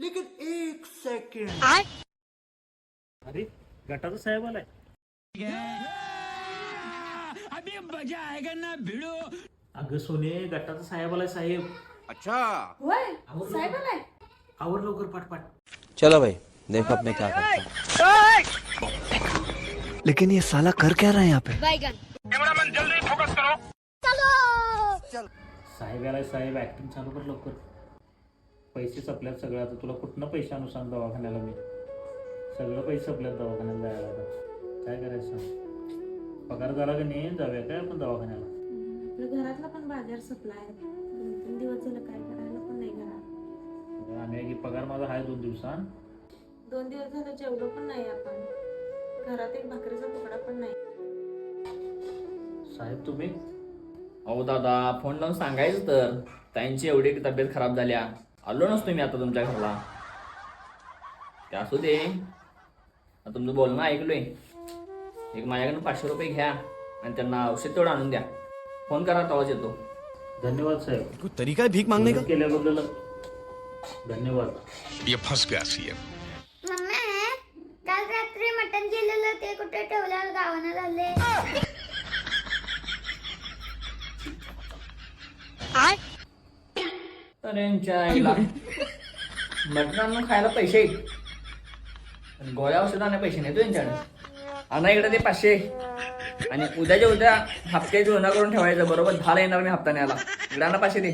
लेकिन एक सेकेंड। अरे गटाचा साहेब आलाय अगं सोने गटाचा साहेब आलाय साहेब। होय साहेब आलाय आवर लवकर पाठपाठ चलो भाई देखो अब मैं क्या करता हूँ। लेकिन ये साला कर क्या रहा है यहाँ पे? जल्दी फोकस करो। चलो। साहेब आलाय साहेब एक्टिंग चालू कर लवकर पैसे सपल्यात सगळं. आता तुला कुठनं सांग दवाखान्याला मी? सगळं पैसे सपल्यात दवाखान्याला जायला आता. काय करायचं सांग? पगार झाला का नाही? जाऊया काय आपण दवाखान्याला? आपल्या घरातला पण बाजार सप्लाय दोन तीन दिवस झालं काय करायला पण नाही घरात. आणि की पगार माझा आहे दोन दिवसांत दोन दिवस झालं जेवलो पण नाही आपण. घरात एक भाकरीचा तुकडा पण नाही. साहेब तुम्ही? अहो दादा फोन लावून सांगायचं तर. त्यांची एवढी तब्येत खराब झाल्या. आलो नसतो मी आता तुमच्या घरला. ते असू दे. आता तुमचं बोलणं ऐकलोय. एक माझ्याकडनं पाचशे रुपये घ्या आणि त्यांना औषध तेवढं आणून द्या. फोन करा तेव्हाच येतो. धन्यवाद साहेब. तरीका भीख मांगने का? केल्याबद्दल धन्यवाद. ये फंस गया सीएम. मम्मी काल रात्री मटण केलेलं ते कुठे ठेवल्यावर गावानं झाले तर यांच्या आईला मटण आणून खायला पैसे पण गोळ्या औषधाने पैसे नाही तो यांच्याकडे आणा इकडे ते पाचशे आणि उद्याच्या उद्या हप्ते जुना करून ठेवायचं बरोबर झाला येणार मी हप्ता न्यायला इकडे आणा पाचशे दे